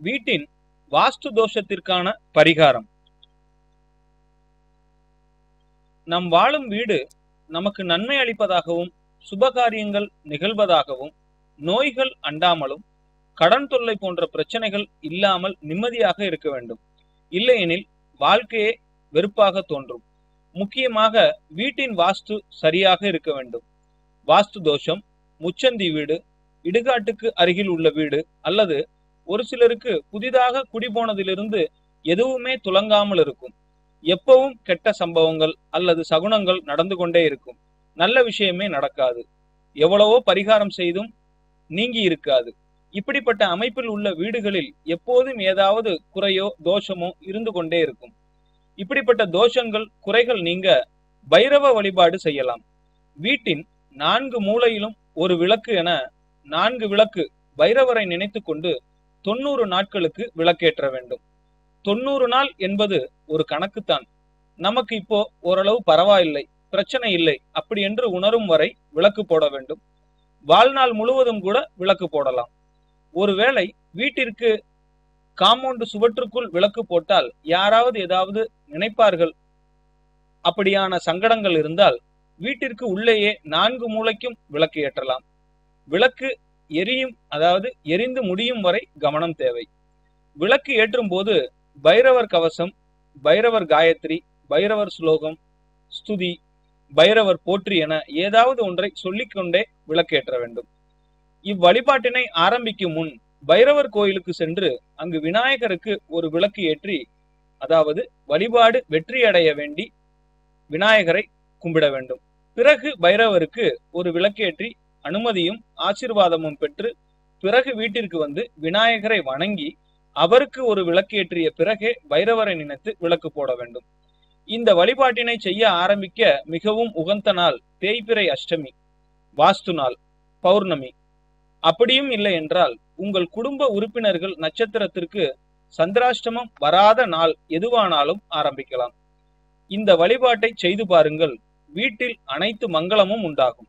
வீட்டின் வாஸ்து தோஷத்திற்கான பரிகாரம். நம் வாழும் வீடு நமக்கு நன்மை அளிப்பதாகவும் சுபகாரியங்கள் நிகழ்வதாகவும் நோய்கள் அண்டாமலும் கடன் தொல்லை போன்ற பிரச்சனைகள் இல்லாமல் நிம்மதியாக இருக்க வேண்டும். இல்லையெனில் வாழ்க்கையே வெறுப்பாக தோன்றும். முக்கியமாக வீட்டின் வாஸ்து சரியாக இருக்க வேண்டும். வாஸ்து தோஷம் முச்சந்தி வீடு இடுகாட்டுக்கு அருகில் உள்ள வீடு அல்லது ஒரு சிலருக்கு புதிதாக குடிபோனதிலிருந்து எதுவுமே துலங்காமல் இருக்கும். எப்பவும் கெட்ட சம்பவங்கள் அல்லது சகுனங்கள் நடந்து கொண்டே இருக்கும். நல்ல விஷயமே நடக்காது. எவ்வளவோ பரிகாரம் செய்தும் நீங்கி இருக்காது. இப்படிப்பட்ட அமைப்பில் உள்ள வீடுகளில் எப்போதும் ஏதாவது குறையோ தோஷமோ இருந்து கொண்டே இருக்கும். இப்படிப்பட்ட தோஷங்கள் குறைகள் நீங்க பைரவ வழிபாடு செய்யலாம். வீட்டின் நான்கு மூலையிலும் ஒரு விளக்கு என நான்கு விளக்கு பைரவரை நினைத்து கொண்டு தொண்ணூறு நாட்களுக்கு விளக்கேற்ற வேண்டும். தொண்ணூறு நாள் என்பது ஒரு கணக்குத்தான். நமக்கு இப்போ ஓரளவு பரவாயில்லை பிரச்சனை இல்லை அப்படி என்று உணரும் வரை விளக்கு போட வேண்டும். வாழ்நாள் முழுவதும் கூட விளக்கு போடலாம். ஒருவேளை வீட்டிற்கு காம்பவுண்ட் சுவற்றுக்குள் விளக்கு போட்டால் யாராவது ஏதாவது நினைப்பார்கள்? அப்படியான சங்கடங்கள் இருந்தால் வீட்டிற்கு உள்ளேயே நான்கு மூலைக்கும் விளக்கு ஏற்றலாம். விளக்கு எரியும் அதாவது எரிந்து முடியும் வரை கவனம் தேவை. விளக்கு ஏற்றும் போது பைரவர் கவசம் பைரவர் காயத்ரி பைரவர் ஸ்லோகம் ஸ்துதி பைரவர் போற்றி என ஏதாவது ஒன்றை சொல்லிக்கொண்டே விளக்கேற்ற வேண்டும். இவ்வழிபாட்டினை ஆரம்பிக்கும் முன் பைரவர் கோயிலுக்கு சென்று அங்கு விநாயகருக்கு ஒரு விளக்கு ஏற்றி அதாவது வழிபாடு வெற்றியடைய வேண்டி விநாயகரை கும்பிட வேண்டும். பிறகு பைரவருக்கு ஒரு விளக்கேற்றி அனுமதியும் ஆசிர்வாதமும் பெற்று பிறகு வீட்டிற்கு வந்து விநாயகரை வணங்கி அவருக்கு ஒரு விளக்கேற்றிய பிறகே பைரவரை நினைத்து விளக்கு போட வேண்டும். இந்த வழிபாட்டினை செய்ய ஆரம்பிக்க மிகவும் உகந்த நாள் தேய்பிறை அஷ்டமி வாஸ்து நாள் பௌர்ணமி. அப்படியும் இல்லை என்றால் உங்கள் குடும்ப உறுப்பினர்கள் நட்சத்திரத்திற்கு சந்திராஷ்டமம் வராத நாள் எதுவானாலும் ஆரம்பிக்கலாம். இந்த வழிபாட்டை செய்து பாருங்கள். வீட்டில் அனைத்து மங்களமும் உண்டாகும்.